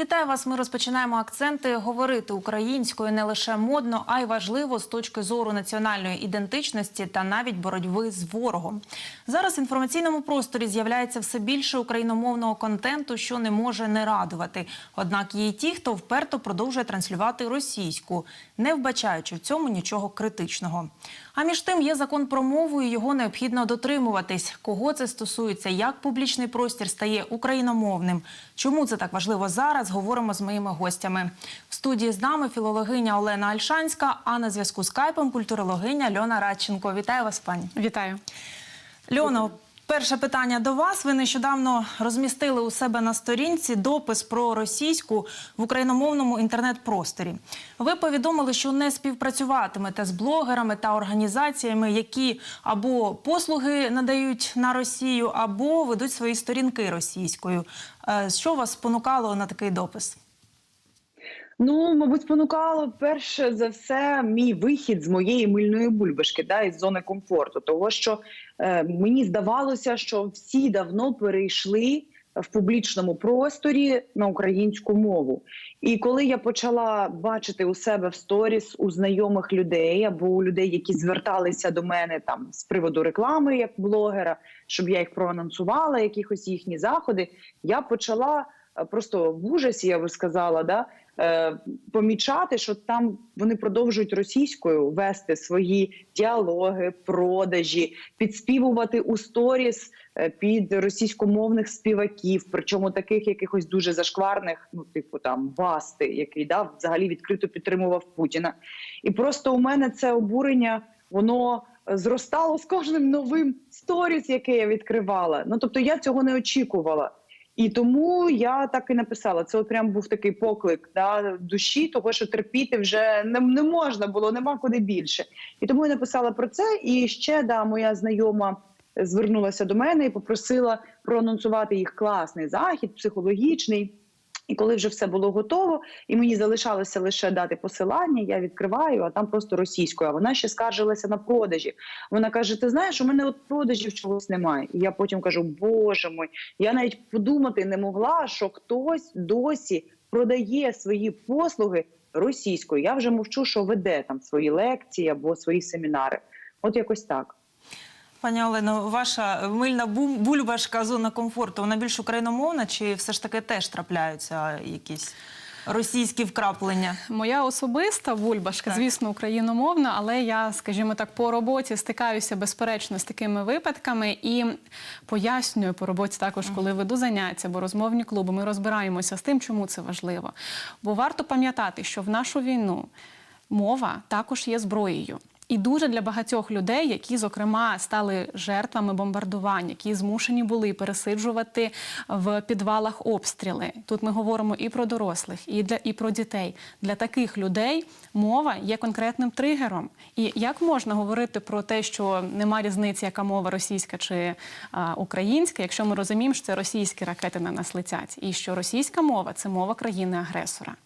вітаю вас. Ми розпочинаємо акценти. Говорити українською не лише модно, а й важливо з точки зору національної ідентичності та навіть боротьби з ворогом. Зараз в інформаційному просторі з'являється все більше україномовного контенту, що не може не радувати. Однак є й ті, хто вперто продовжує транслювати російську, не вбачаючи в цьому нічого критичного. А між тим є закон про мову, і його необхідно дотримуватись. Кого це стосується, як публічний простір стає україномовним? Чому це так важливо зараз? Говоримо з моїми гостями. В студії з нами філологиня Олена Альшанська, а на зв'язку з кайпом культурологиня Льона Радченко. Вітаю вас, пані. Вітаю. Льоно, перше питання до вас. Ви нещодавно розмістили у себе на сторінці допис про російську в україномовному інтернет-просторі. Ви повідомили, що не співпрацюватимете з блогерами та організаціями, які або послуги надають на Росію, або ведуть свої сторінки російською. Е, Що вас спонукало на такий допис? Ну, мабуть, спонукало перше за все мій вихід з моєї мильної бульбашки, да, із зони комфорту. Того, що мені здавалося, що всі давно перейшли в публічному просторі на українську мову. І коли я почала бачити у себе в сторіс у знайомих людей або у людей, які зверталися до мене там з приводу реклами як блогера, щоб я їх проанонсувала, якихось їхні заходи, я почала е, просто в ужасі, я би сказала, да. е, Помічати, що там вони продовжують російською вести свої діалоги, продажі, підспівувати у сторіс е, під російськомовних співаків, причому таких якихось дуже зашкварних, ну типу там Басти, який дав взагалі відкрито підтримував Путіна. І просто у мене це обурення, воно е, зростало з кожним новим сторіс, яке я відкривала. Ну тобто я цього не очікувала. І тому я так і написала. Це от прям був такий поклик да, душі, того що терпіти вже не, не можна було, нема куди більше. І тому я написала про це. І ще да, моя знайома звернулася до мене і попросила проанонсувати їх класний захід, психологічний. І коли вже все було готово, і мені залишалося лише дати посилання, я відкриваю, а там просто російською. А вона ще скаржилася на продажі. Вона каже: Ти знаєш, у мене от продажів чогось немає. І я потім кажу: Боже мой, я навіть подумати не могла, що хтось досі продає свої послуги російською. Я вже мовчу, що веде там свої лекції або свої семінари. От якось так. Пані Олено, ваша мильна бульбашка зона комфорту, вона більш україномовна, чи все ж таки теж трапляються якісь російські вкраплення? Моя особиста бульбашка, Так. звісно, україномовна, але я, скажімо так, по роботі стикаюся безперечно з такими випадками і пояснюю по роботі також, коли веду заняття, бо розмовні клуби. Ми розбираємося з тим, чому це важливо. Бо варто пам'ятати, що в нашу війну мова також є зброєю. І дуже для багатьох людей, які, зокрема, стали жертвами бомбардувань, які змушені були пересиджувати в підвалах обстріли. Тут ми говоримо і про дорослих, і для і про дітей. Для таких людей мова є конкретним тригером. І як можна говорити про те, що нема різниці, яка мова російська чи а, українська, якщо ми розуміємо, що це російські ракети на нас летять, і що російська мова це мова країни-агресора.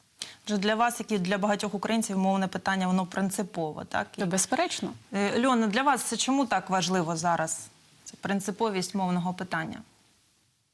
Адже для вас, як і для багатьох українців, мовне питання воно принципове, так? І, То безперечно. е, Льона, для вас це чому так важливо зараз? Це принциповість мовного питання.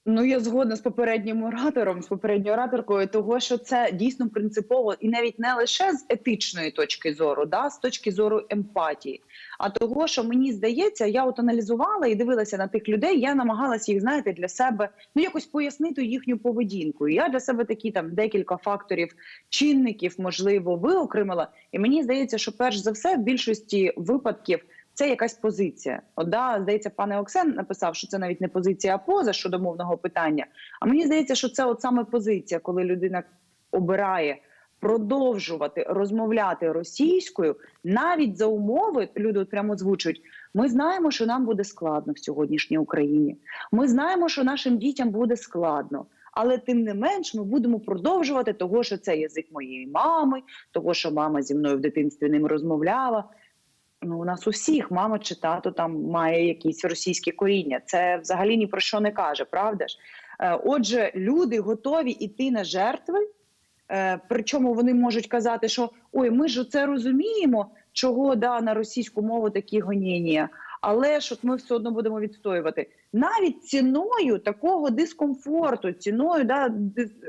Ну, я згодна з попереднім оратором, з попередньою ораторкою, того що це дійсно принципово, і навіть не лише з етичної точки зору, да, з точки зору емпатії, а того, що мені здається, я от аналізувала і дивилася на тих людей. Я намагалася їх, знаєте, для себе ну якось пояснити їхню поведінку. Я для себе такі там декілька факторів, чинників, можливо, виокремила. І мені здається, що перш за все, в більшості випадків. Це якась позиція. От, да, здається, пане Оксен написав, що це навіть не позиція, а поза щодо мовного питання. А мені здається, що це от саме позиція, коли людина обирає продовжувати розмовляти російською, навіть за умови люди от прямо озвучують. Ми знаємо, що нам буде складно в сьогоднішній Україні. Ми знаємо, що нашим дітям буде складно. Але тим не менш ми будемо продовжувати того, що це язик моєї мами, того, що мама зі мною в дитинстві ним розмовляла. Ну, у нас усіх мама чи тато там має якісь російські коріння. Це взагалі ні про що не каже, правда ж? Е, Отже, люди готові йти на жертви. Е, Причому вони можуть казати, що ой, ми ж це розуміємо, чого да на російську мову такі гоніння. Але ж от ми все одно будемо відстоювати навіть ціною такого дискомфорту, ціною да,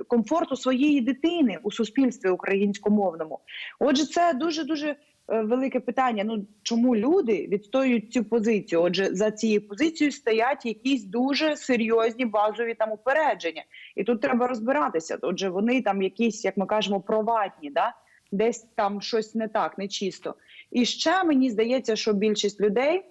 комфорту своєї дитини у суспільстві українськомовному. Отже, це дуже дуже велике питання. Ну чому люди відстоюють цю позицію? Отже, за цією позицією стоять якісь дуже серйозні базові там упередження, і тут треба розбиратися. Отже, вони там якісь, як ми кажемо, проватні, да десь там щось не так, не чисто. І ще мені здається, що більшість людей.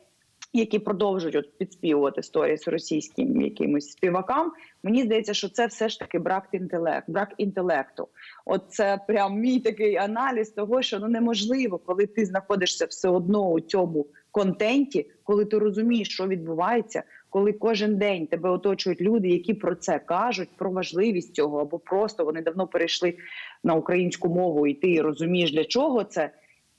Які продовжують от підспівувати сторіс російським якимось співакам, мені здається, що це все ж таки брак інтелект, брак інтелекту. От це прям мій такий аналіз того, що ну неможливо, коли ти знаходишся все одно у цьому контенті, коли ти розумієш, що відбувається, коли кожен день тебе оточують люди, які про це кажуть, про важливість цього, або просто вони давно перейшли на українську мову, і ти розумієш, для чого це.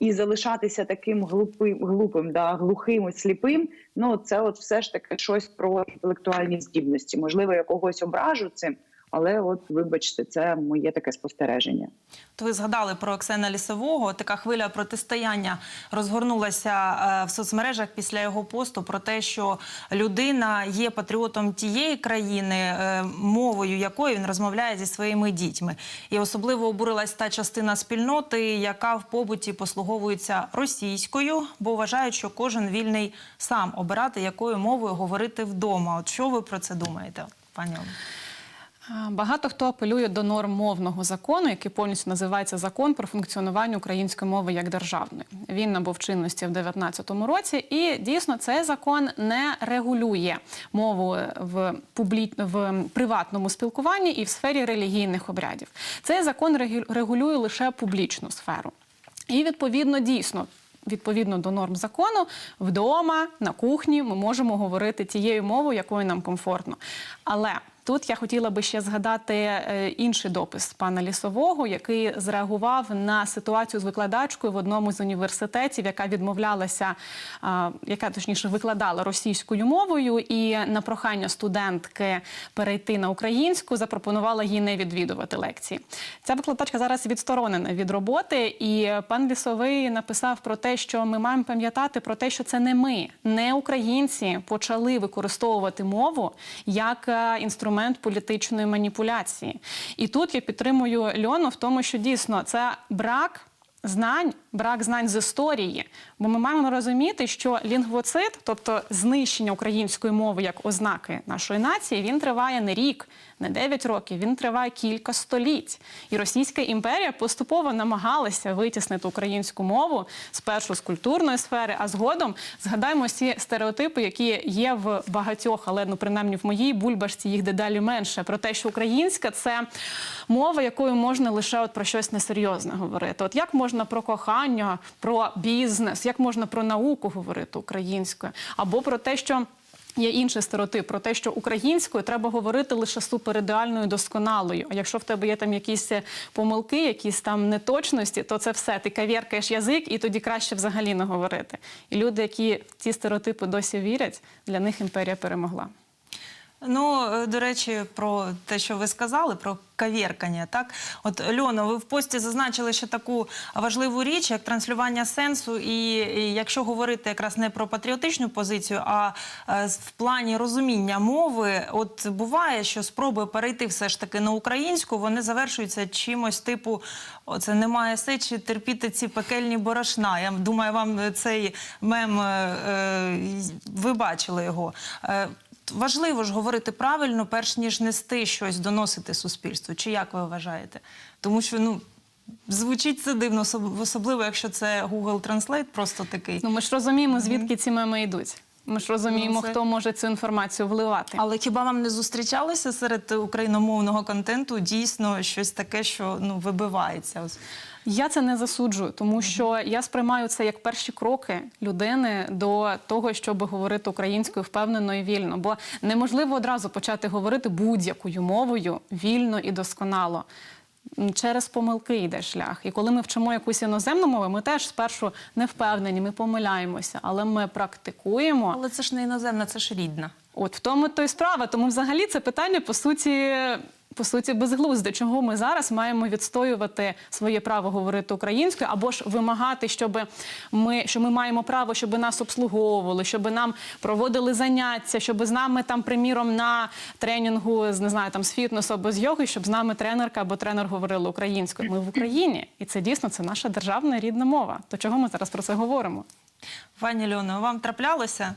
І залишатися таким глупим, глупим, да, глухим сліпим. Ну це от все ж таки щось про інтелектуальні здібності. Можливо, я когось ображу цим, але от вибачте, це моє таке спостереження. То ви згадали про Оксена Лісового. Така хвиля протистояння розгорнулася е, в соцмережах після його посту про те, що людина є патріотом тієї країни, е, мовою якої він розмовляє зі своїми дітьми. І особливо обурилась та частина спільноти, яка в побуті послуговується російською, бо вважають, що кожен вільний сам обирати, якою мовою говорити вдома. От що ви про це думаєте, пані Олено? Багато хто апелює до норм мовного закону, який повністю називається закон про функціонування української мови як державної. Він набув чинності в 2019 році, і дійсно цей закон не регулює мову в публі... в приватному спілкуванні і в сфері релігійних обрядів. Цей закон регулює лише публічну сферу. І відповідно дійсно. Відповідно до норм закону, вдома, на кухні ми можемо говорити тією мовою, якою нам комфортно. Але тут я хотіла би ще згадати е, інший допис пана Лісового, який зреагував на ситуацію з викладачкою в одному з університетів, яка відмовлялася, яка точніше викладала російською мовою, і на прохання студентки перейти на українську запропонувала їй не відвідувати лекції. Ця викладачка зараз відсторонена від роботи, і пан Лісовий написав про те, що ми маємо пам'ятати про те, що це не ми, не українці почали використовувати мову як е, інструмент політичної маніпуляції. І тут я підтримую Льону в тому, що дійсно це брак. Знань, брак знань з історії, бо ми маємо розуміти, що лінгвоцид, тобто знищення української мови як ознаки нашої нації, він триває не рік, не 9 років, він триває кілька століть. І Російська імперія поступово намагалася витіснити українську мову спершу з культурної сфери, а згодом згадаємо всі стереотипи, які є в багатьох, але ну принаймні в моїй бульбашці їх дедалі менше. Про те, що українська це мова, якою можна лише от про щось несерйозне говорити. От як можна про кохання, про бізнес, як можна про науку говорити українською, або про те, що. Є інший стереотип про те, що українською треба говорити лише суперідеальною досконалою. А якщо в тебе є там якісь помилки, якісь там неточності, то це все. Ти кавіркаєш язик, і тоді краще взагалі не говорити. І люди, які ці стереотипи досі вірять, для них імперія перемогла. Ну, е, до речі, про те, що ви сказали, про кавєркання. Так, от Льоно, ви в пості зазначили ще таку важливу річ, як транслювання сенсу. І, і якщо говорити якраз не про патріотичну позицію, а е, в плані розуміння мови, от буває, що спроби перейти все ж таки на українську, вони завершуються чимось типу: оце немає сечі терпіти ці пекельні борошна. Я думаю, вам цей мем е, е, ви бачили його. Е, Важливо ж говорити правильно, перш ніж нести щось, доносити суспільству. Чи як ви вважаєте? Тому що ну звучить це дивно, особливо якщо це Google Translate, просто такий. Ну ми ж розуміємо, звідки ці меми йдуть. Ми ж розуміємо, Ну, це- хто може цю інформацію вливати. Але хіба вам не зустрічалося серед україномовного контенту дійсно щось таке, що ну вибивається? Я це не засуджую, тому що я сприймаю це як перші кроки людини до того, щоб говорити українською впевнено і вільно. Бо неможливо одразу почати говорити будь-якою мовою вільно і досконало. Через помилки йде шлях. І коли ми вчимо якусь іноземну мову, ми теж спершу не впевнені, ми помиляємося, але ми практикуємо. Але це ж не іноземна, це ж рідна. От в тому то й справа. Тому взагалі це питання по суті. По суті безглуздо. Чого ми зараз маємо відстоювати своє право говорити українською, або ж вимагати, щоб ми що ми маємо право, щоб нас обслуговували, щоб нам проводили заняття, щоб з нами там, приміром, на тренінгу з не знаю, там з фітнесу або з йоги, щоб з нами тренерка або тренер говорили українською. Ми в Україні, і це дійсно це наша державна рідна мова. То чого ми зараз про це говоримо? Пані Льоно, вам траплялося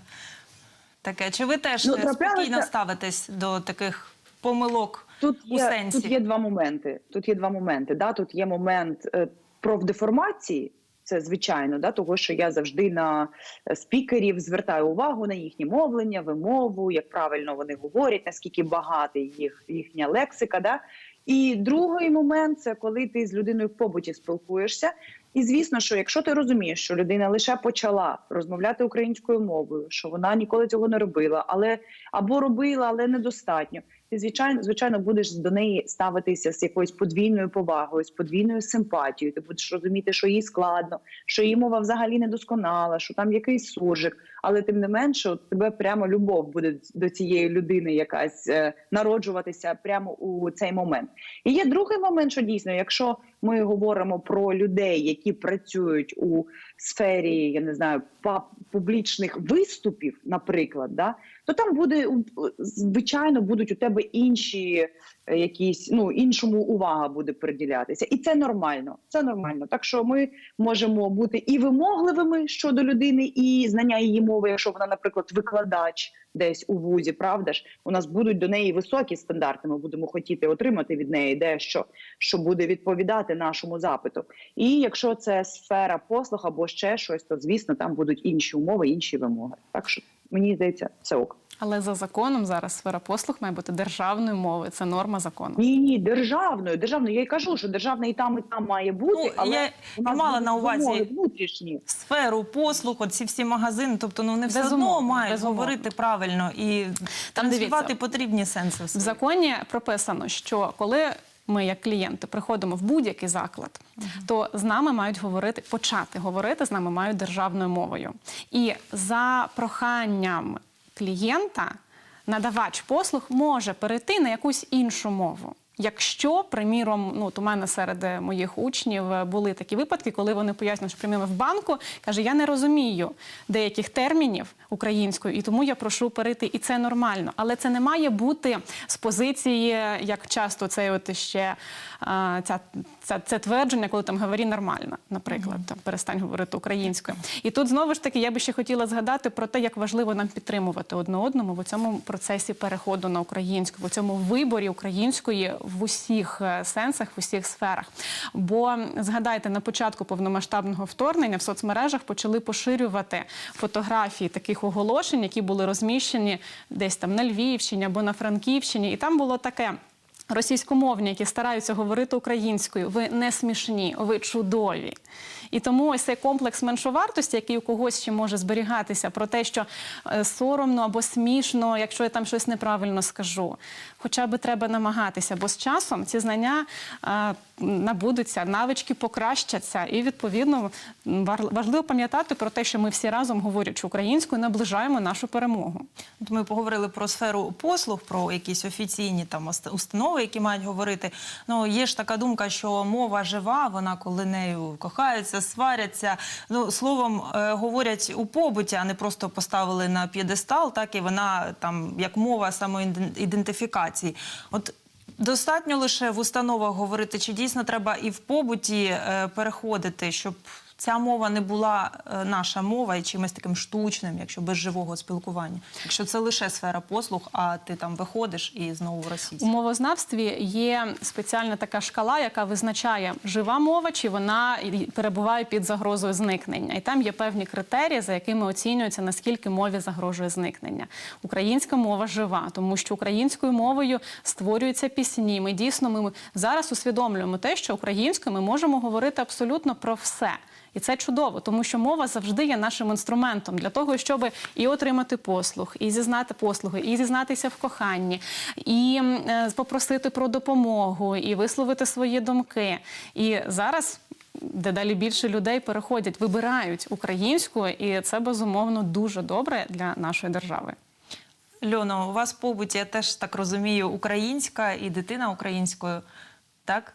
таке? Чи ви теж Ну, спокійно ставитесь до таких помилок Тут у є, сенсі? тут є два моменти. Тут є два моменти. Да? Тут є момент е, профдеформації. Це звичайно, да, того що я завжди на е, спікерів звертаю увагу на їхнє мовлення, вимову, як правильно вони говорять, наскільки багатий їх їхня лексика. Да? І другий момент це коли ти з людиною в побуті спілкуєшся. І звісно, що якщо ти розумієш, що людина лише почала розмовляти українською мовою, що вона ніколи цього не робила, але або робила, але недостатньо. Ти звичайно, звичайно, будеш до неї ставитися з якоюсь подвійною повагою, з подвійною симпатією. Ти будеш розуміти, що їй складно, що її мова взагалі не досконала, що там якийсь суржик. Але тим не менше, от тебе прямо любов буде до цієї людини, якась е, народжуватися прямо у цей момент. І є другий момент, що дійсно, якщо ми говоримо про людей, які працюють у сфері, я не знаю, публічних виступів, наприклад, да, то там буде звичайно будуть у тебе інші якісь ну іншому увага буде приділятися, і це нормально. Це нормально. Так що ми можемо бути і вимогливими щодо людини, і знання її мови, якщо вона, наприклад, викладач десь у вузі, правда ж, у нас будуть до неї високі стандарти. Ми будемо хотіти отримати від неї дещо, що буде відповідати нашому запиту. І якщо це сфера послуг або ще щось, то звісно там будуть інші умови, інші вимоги. Так що мені здається, це ок. Але за законом зараз сфера послуг має бути державною мовою. Це норма закону. Ні, ні, державною, державною. Я й кажу, що державна і там, і там має бути, Ну, але я і мала на увазі- внутрішні. Сферу послуг, оці всі магазини, тобто ну не все Безумовно, одно мають безумовно. говорити правильно і Там дивіться. потрібні сенси. в В законі прописано, що коли ми, як клієнти, приходимо в будь-який заклад, то з нами мають говорити, почати говорити з нами мають державною мовою. І за проханням клієнта надавач послуг може перейти на якусь іншу мову. Якщо, приміром, ну от у мене серед е, моїх учнів е, були такі випадки, коли вони пояснюють, що приміром в банку каже, я не розумію деяких термінів українською, і тому я прошу перейти. І це нормально. Але це не має бути з позиції, як часто це от ще ця, ця, це твердження, коли там говорі нормально, наприклад, там перестань говорити українською. І тут знову ж таки я би ще хотіла згадати про те, як важливо нам підтримувати одне одному в цьому процесі переходу на українську, в цьому виборі української в усіх е, сенсах, в усіх сферах. Бо згадайте, на початку повномасштабного вторгнення в соцмережах почали поширювати фотографії таких оголошень, які були розміщені десь там на Львівщині або на Франківщині, і там було таке. Російськомовні, які стараються говорити українською, ви не смішні, ви чудові. І тому ось цей комплекс меншовартості, який у когось ще може зберігатися, про те, що е, соромно або смішно, якщо я там щось неправильно скажу. Хоча би треба намагатися, бо з часом ці знання е, набудуться, навички покращаться, і відповідно важливо пам'ятати про те, що ми всі разом, говорячи українською, наближаємо нашу перемогу. Ми поговорили про сферу послуг, про якісь офіційні там установи, які мають говорити. Ну є ж така думка, що мова жива, вона коли нею кохаються, сваряться. Ну словом, е, говорять у побуті, а не просто поставили на п'єдестал, так і вона там як мова самоідентифікації. От Достатньо лише в установах говорити, чи дійсно треба і в побуті е, переходити, щоб ця мова не була е, наша мова і чимось таким штучним, якщо без живого спілкування. Якщо це лише сфера послуг, а ти там виходиш і знову У мовознавстві є спеціальна така шкала, яка визначає жива мова, чи вона перебуває під загрозою зникнення. І там є певні критерії, за якими оцінюється, наскільки мові загрожує зникнення. Українська мова жива, тому що українською мовою створюються пісні. Ми дійсно ми зараз усвідомлюємо те, що українською ми можемо говорити абсолютно про все. І це чудово, тому що мова завжди є нашим інструментом для того, щоб і отримати послуг, і зізнати послуги, і зізнатися в коханні, і е, попросити про допомогу, і висловити свої думки. І зараз. Дедалі більше людей переходять, вибирають українську, і це безумовно дуже добре для нашої держави. Льоно, у вас побуті, я теж так розумію, українська і дитина українською, так?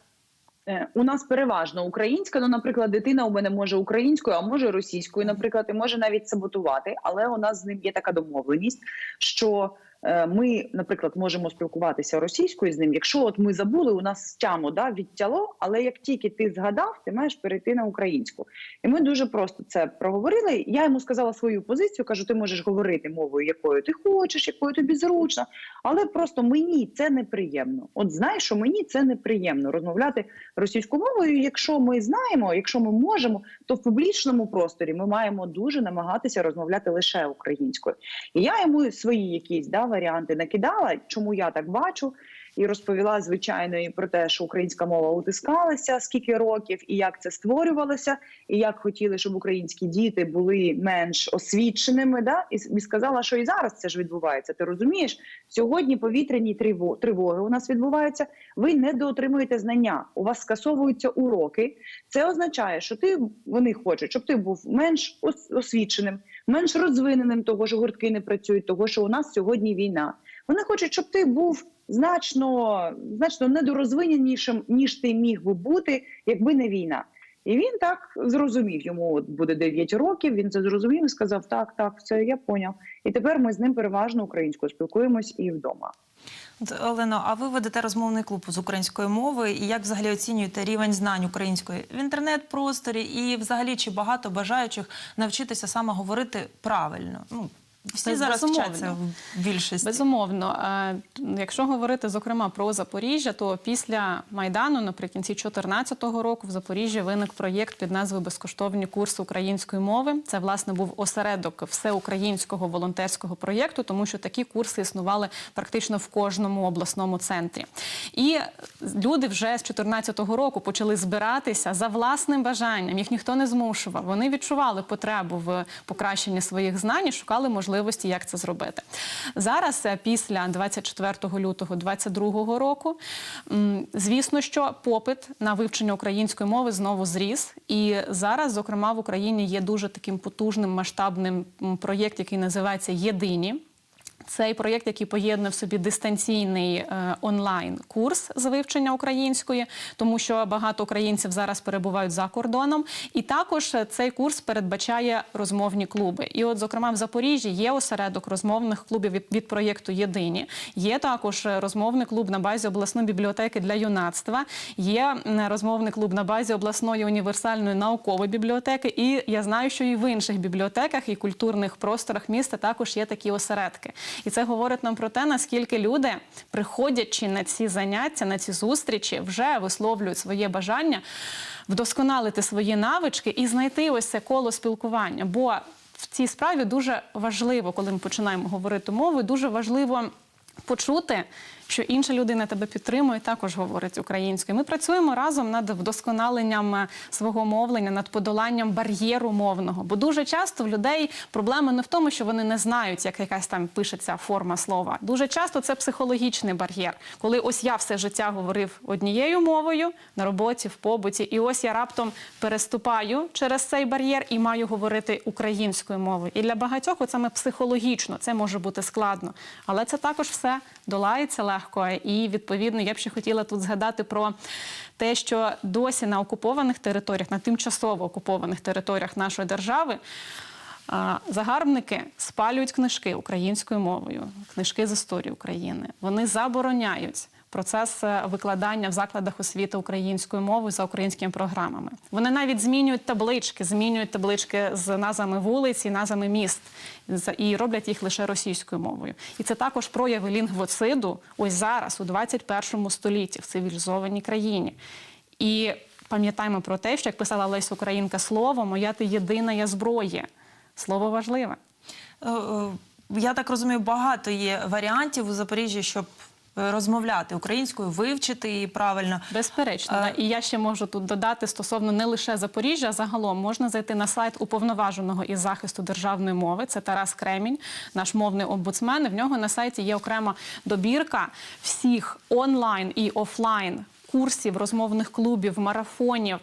Е, У нас переважно українська. Ну, наприклад, дитина у мене може українською, а може російською, наприклад, і може навіть саботувати. Але у нас з ним є така домовленість, що ми, наприклад, можемо спілкуватися російською з ним. Якщо от ми забули, у нас тяму да, відтяло, але як тільки ти згадав, ти маєш перейти на українську. І ми дуже просто це проговорили. Я йому сказала свою позицію. кажу: ти можеш говорити мовою, якою ти хочеш, якою тобі зручно. Але просто мені це неприємно. От знаєш, що мені це неприємно розмовляти російською мовою. Якщо ми знаємо, якщо ми можемо, то в публічному просторі ми маємо дуже намагатися розмовляти лише українською. І я йому свої якісь да, варіанти накидала, чому я так бачу. І розповіла звичайно і про те, що українська мова утискалася скільки років, і як це створювалося, і як хотіли, щоб українські діти були менш освіченими. Да? І, сказала, що і зараз це ж відбувається. Ти розумієш? Сьогодні повітряні триво- тривоги у нас відбуваються. Ви не доотримуєте знання. У вас скасовуються уроки. Це означає, що ти вони хочуть, щоб ти був менш освіченим, менш розвиненим, того що гуртки не працюють, того що у нас сьогодні війна. Вони хочуть, щоб ти був значно, значно недорозвиненішим, ніж ти міг би бути, якби не війна. І він так зрозумів. Йому буде 9 років. Він це зрозумів і сказав: Так, так, все я поняв. І тепер ми з ним переважно українською спілкуємось і вдома. Олено, а ви ведете розмовний клуб з української мови, і як взагалі оцінюєте рівень знань української в інтернет-просторі, і взагалі чи багато бажаючих навчитися саме говорити правильно? Ну всі зараз безумовно. вчаться в більшості. Безумовно, якщо говорити зокрема про Запоріжжя, то після майдану, наприкінці 2014 року, в Запоріжжі виник проєкт під назвою Безкоштовні курси української мови. Це власне був осередок всеукраїнського волонтерського проєкту, тому що такі курси існували практично в кожному обласному центрі. І люди вже з 2014 року почали збиратися за власним бажанням. Їх ніхто не змушував. Вони відчували потребу в покращенні своїх знань і шукали можливості, як це зробити. Зараз, е, після 24 лютого 2022 року, звісно, що попит на вивчення української мови знову зріс. І зараз, зокрема, в Україні є дуже таким потужним масштабним проєкт, який називається Єдині. Цей проєкт, який поєднує в собі дистанційний е, онлайн курс з вивчення української, тому що багато українців зараз перебувають за кордоном. І також е, цей курс передбачає розмовні клуби. І, от, зокрема, в Запоріжжі є осередок розмовних клубів від, від проєкту Єдині. Є також е, розмовний клуб на базі обласної бібліотеки для юнацтва. Є розмовний клуб на базі обласної універсальної наукової бібліотеки. І я знаю, що і в інших бібліотеках і культурних просторах міста також є такі осередки. І це говорить нам про те, наскільки люди, приходячи на ці заняття, на ці зустрічі, вже висловлюють своє бажання вдосконалити свої навички і знайти ось це коло спілкування. Бо в цій справі дуже важливо, коли ми починаємо говорити мовою, дуже важливо почути. Що інша людина тебе підтримує, також говорить українською. Ми працюємо разом над вдосконаленням е, свого мовлення, над подоланням бар'єру мовного. Бо дуже часто в людей проблема не в тому, що вони не знають, як якась там пишеться форма слова. Дуже часто це психологічний бар'єр, коли ось я все життя говорив однією мовою на роботі, в побуті, і ось я раптом переступаю через цей бар'єр і маю говорити українською мовою. І для багатьох, от саме психологічно, це може бути складно, але це також все долається легко. І відповідно я б ще хотіла тут згадати про те, що досі на окупованих територіях, на тимчасово окупованих територіях нашої держави. Загарбники спалюють книжки українською мовою, книжки з історії України. Вони забороняють процес е, викладання в закладах освіти українською мовою за українськими програмами. Вони навіть змінюють таблички, змінюють таблички з назвами вулиць і назвами міст і роблять їх лише російською мовою. І це також прояви лінгвоциду ось зараз, у 21 столітті, в цивілізованій країні. І пам'ятаємо про те, що як писала Леся Українка, слово моя ти єдина я зброя. Слово важливе. Е, е, Я так розумію, багато є варіантів у Запоріжжі, щоб розмовляти українською, вивчити її правильно. Безперечно, А- і я ще можу тут додати стосовно не лише Запоріжжя, а загалом можна зайти на сайт уповноваженого із захисту державної мови. Це Тарас Кремінь, наш мовний омбудсмен. В нього на сайті є окрема добірка всіх онлайн і офлайн курсів, розмовних клубів, марафонів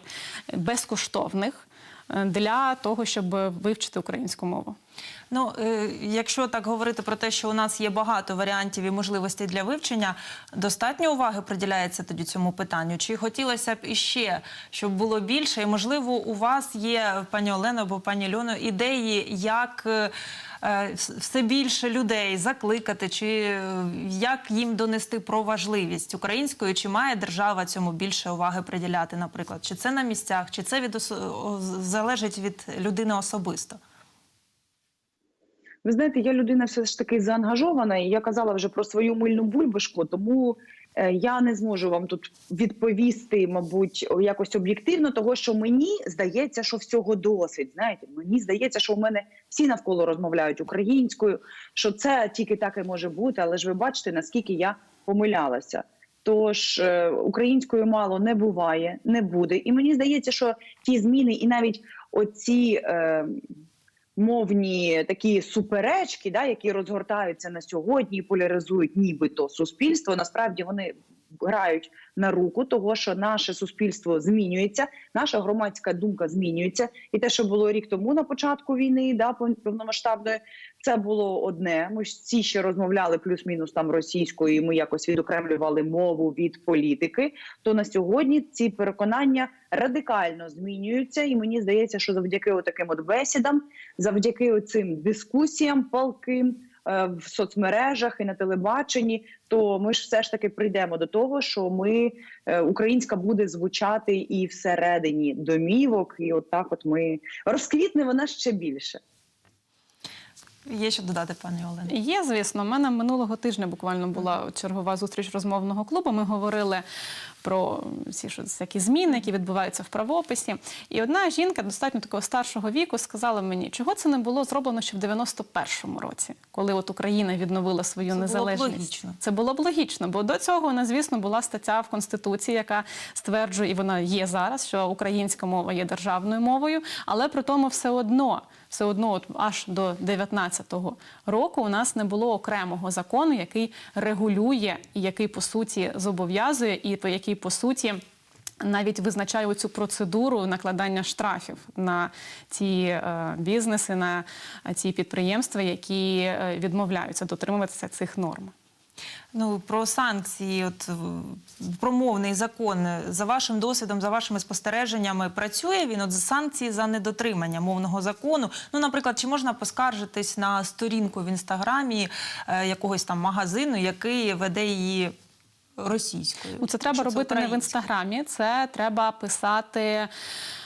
безкоштовних. Е, для того, щоб вивчити українську мову. Ну, е, якщо так говорити про те, що у нас є багато варіантів і можливостей для вивчення, достатньо уваги приділяється тоді цьому питанню? Чи хотілося б іще, щоб було більше? І можливо, у вас є, пані Олено або пані Льоно, ідеї, як е, все більше людей закликати, чи е, як їм донести про важливість української, чи має держава цьому більше уваги приділяти, наприклад? Чи це на місцях, чи це від залежить від людини особисто? Ви знаєте, я людина все ж таки заангажована, і я казала вже про свою мильну бульбашку, тому е, я не зможу вам тут відповісти, мабуть, якось об'єктивно, того що мені здається, що всього досить. Знаєте, мені здається, що у мене всі навколо розмовляють українською, що це тільки так і може бути, але ж ви бачите, наскільки я помилялася. Тож е, українською мало не буває, не буде. І мені здається, що ті зміни, і навіть оці е, мовні такі суперечки, да, які розгортаються на сьогодні і поляризують нібито суспільство. Насправді вони грають на руку того, що наше суспільство змінюється, наша громадська думка змінюється. І те, що було рік тому на початку війни, да, повномасштабної, це було одне. Ми ж всі ще розмовляли плюс-мінус там російською. і Ми якось відокремлювали мову від політики. То на сьогодні ці переконання радикально змінюються, і мені здається, що завдяки таким от бесідам, завдяки цим дискусіям палким в соцмережах і на телебаченні, то ми ж все ж таки прийдемо до того, що ми е, українська буде звучати і всередині домівок, і от так от ми розквітне вона ще більше. Є що додати, пані Олено? Є, звісно. У мене минулого тижня буквально була чергова зустріч розмовного клубу. Ми говорили про всі що всякі зміни, які відбуваються в правописі. І одна жінка достатньо такого старшого віку сказала мені, чого це не було зроблено ще в 91-му році, коли от Україна відновила свою Це було б незалежність. логічно. Це було б логічно, бо до цього нас, звісно, була стаття в Конституції, яка стверджує, і вона є зараз, що українська мова є державною мовою, але при тому все одно, все одно, от аж до 19-го року у нас не було окремого закону, який регулює і який по суті зобов'язує, і по який по суті. Навіть визначає цю процедуру накладання штрафів на ті е, бізнеси, на ті підприємства, які е, відмовляються дотримуватися цих норм. Ну про санкції, от про мовний закон за вашим досвідом, за вашими спостереженнями, працює він от санкції за недотримання мовного закону. Ну, наприклад, чи можна поскаржитись на сторінку в інстаграмі е, якогось там магазину, який веде її російською? Ну, це треба робити не в інстаграмі, це треба писати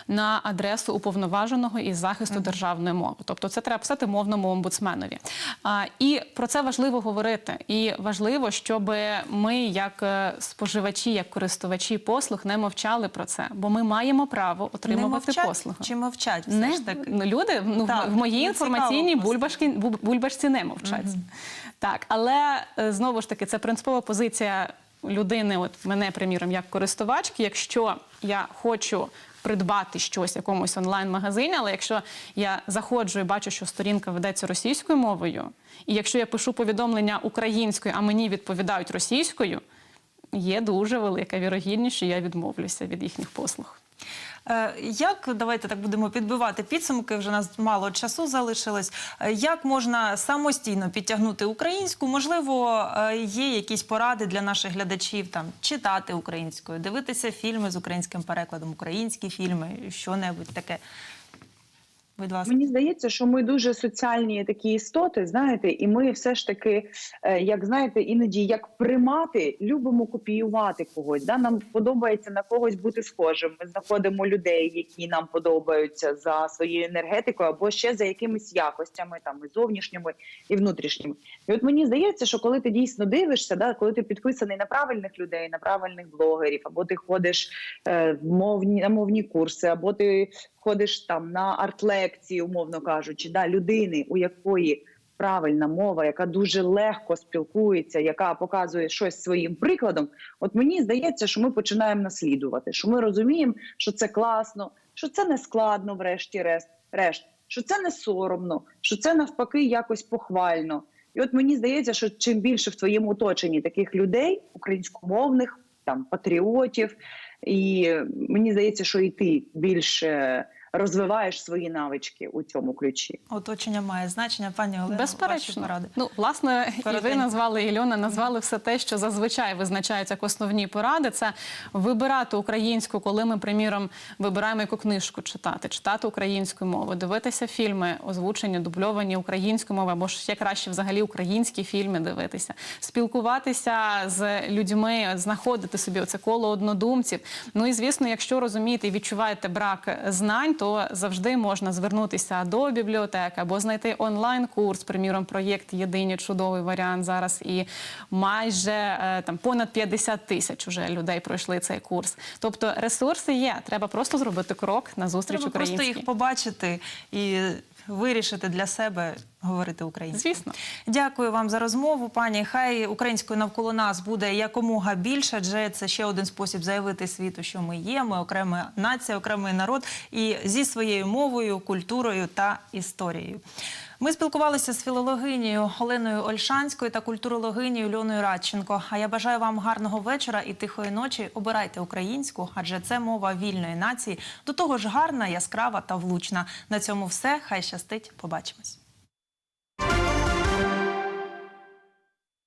на адресу уповноваженого із захисту державної мови. Тобто, це треба писати мовному омбудсменові. А, і про це важливо говорити. І важливо, щоб ми, як е, споживачі, як користувачі послуг, не мовчали про це, бо ми маємо право Не отримувати мовчать послуги. чи мовчать? Все Не ж таки? ну, люди ну, Так, в моїй ну, інформаційній цікаво бульбашці, бу- бульбашці не мовчать. Так, але е, знову ж таки, це принципова позиція людини. От мене, приміром, як користувачки. Якщо я хочу придбати щось в якомусь онлайн-магазині, але якщо я заходжу і бачу, що сторінка ведеться російською мовою, і якщо я пишу повідомлення українською, а мені відповідають російською, є дуже велика вірогідність, що я відмовлюся від їхніх послуг. Е, Як давайте так будемо підбивати підсумки? Вже нас мало часу залишилось. Е, Як можна самостійно підтягнути українську? Можливо, е, є якісь поради для наших глядачів там читати українською, дивитися фільми з українським перекладом, українські фільми, що-небудь таке. Будь ласка. Мені здається, що ми дуже соціальні такі істоти, знаєте, і ми все ж таки, е, як знаєте, іноді як примати любимо копіювати когось. Да? Нам подобається на когось бути схожим. Ми знаходимо людей, які нам подобаються за своєю енергетикою, або ще за якимись якостями, там і зовнішніми і внутрішніми. І от мені здається, що коли ти дійсно дивишся, да, коли ти підписаний на правильних людей, на правильних блогерів, або ти ходиш е, мовні на мовні курси, або ти ходиш там на арт-лекції, умовно кажучи, да, людини, у якої правильна мова, яка дуже легко спілкується, яка показує щось своїм прикладом. От мені здається, що ми починаємо наслідувати, що ми розуміємо, що це класно, що це не складно, врешті-решт, решт, що це не соромно, що це навпаки якось похвально. І от мені здається, що чим більше в твоєму оточенні таких людей, українськомовних, там патріотів, і мені здається, що і ти більше розвиваєш свої навички у цьому ключі. Оточення має значення, пані Олено. ваші Безперечно. поради. Ну, власне, і ви назвали і Ільона, назвали все те, що зазвичай визначають як основні поради. Це вибирати українську, коли ми, приміром, вибираємо яку книжку читати, читати українською мовою, дивитися фільми, озвучені, дубльовані українською мовою, або ж ще краще взагалі українські фільми дивитися, спілкуватися з людьми, знаходити собі оце коло однодумців. Ну і звісно, якщо розумієте і відчуваєте брак знань, то завжди можна звернутися до бібліотеки або знайти онлайн-курс. Приміром, проєкт єдині чудовий варіант зараз. І майже е, там понад 50 тисяч уже людей пройшли цей курс. Тобто ресурси є. Треба просто зробити крок на зустріч Треба просто їх побачити і вирішити для себе говорити українською. Звісно. Дякую вам за розмову, пані. Хай українською навколо нас буде якомога більше, адже це ще один спосіб заявити світу, що ми є. Ми окрема нація, окремий народ і зі своєю мовою, культурою та історією. Ми спілкувалися з філологинею Оленою Ольшанською та культурологинею Льоною Радченко. А я бажаю вам гарного вечора і тихої ночі. Обирайте українську, адже це мова вільної нації. До того ж гарна, яскрава та влучна. На цьому все. Хай щастить. Побачимось.